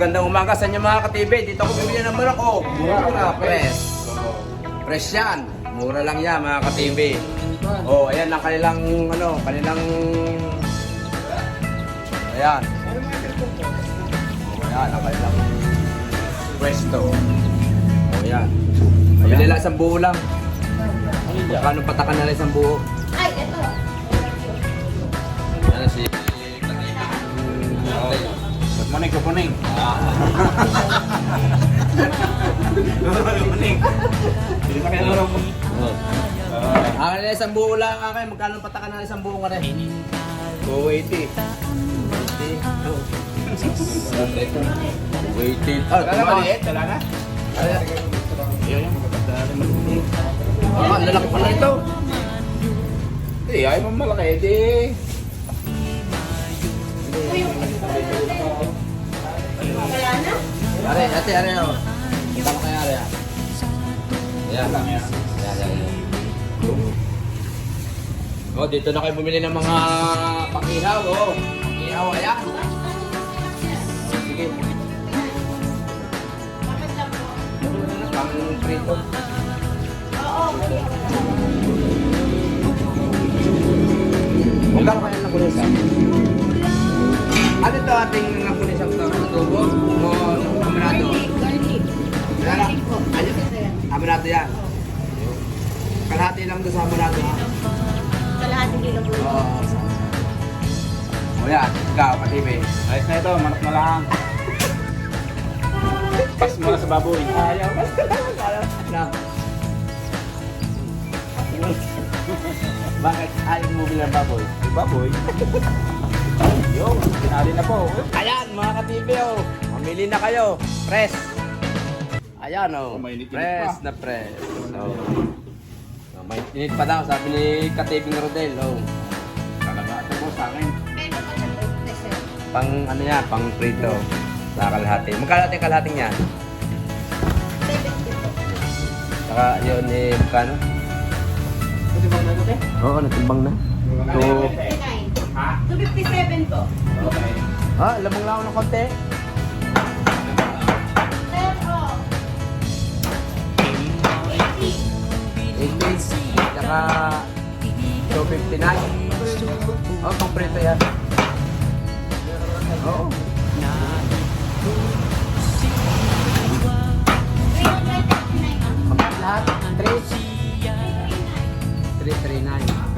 magandang umaga sa inyo mga ka-TV. Dito ako bibili ng manok. Oh, mura, press. Press yan. Mura lang yan mga ka-TV. Oh, ayan ang kanilang, ano, kanilang... Ayan. Oh, ayan ang kanilang pwesto. Oh, ayan. Bibili lang isang buo lang. Kano patakan na lang isang buo? Ay, ito. Ano si... Morning, good morning. Hindi pa kayo nalong. Ah, na isang buo lang akin. Magkano patakan na isang buo ka rin? 280. 280. Ah, Wala na maliit, wala na. Ayun yung maganda na maliit. Ah, lalaki pala ito. Eh, ayaw mo malaki, di. Wala na? Are, ate, are, oh. Kita mo kay are, ah. Ayan. Lang yan. Ayan, ayan, ayan. Oh, dito na kayo bumili ng mga pakihaw, oh. Pakihaw, ayan. Sige. Lang? Pang prito. Oo. Magkano kaya ng kulisa? Ano ito ating Kalahati lang doon sa amirado ha? Kalahating kilo po. Oo. O yan, ikaw, katibi. Ayos na ito, manok na lang. Pas mo na sa baboy. Ayaw. Ayaw. Na. Bakit ayaw mo bilang baboy? Baboy. Yo, tinali na po. Ayan, mga katibi oh. Mamili na kayo. Press. Ayan oh. Oh, Press na press. Oh. May init pa daw, sabi ni katibing Rodel. Oh. Talaga ito po sa akin. Meron pa. Pang ano yan, pang prito. Sa kalahati. Magkano natin kalahating yan? 70 po. Saka yun eh, magkano? Ba na ito, te? Oo, natimbang na. So, 59. Ha? 257 po. Okay. ha, lamang lang ako ng konti. 80. Saka 259. Oh, prito yan. Oo. 399. Lahat, 3. 339.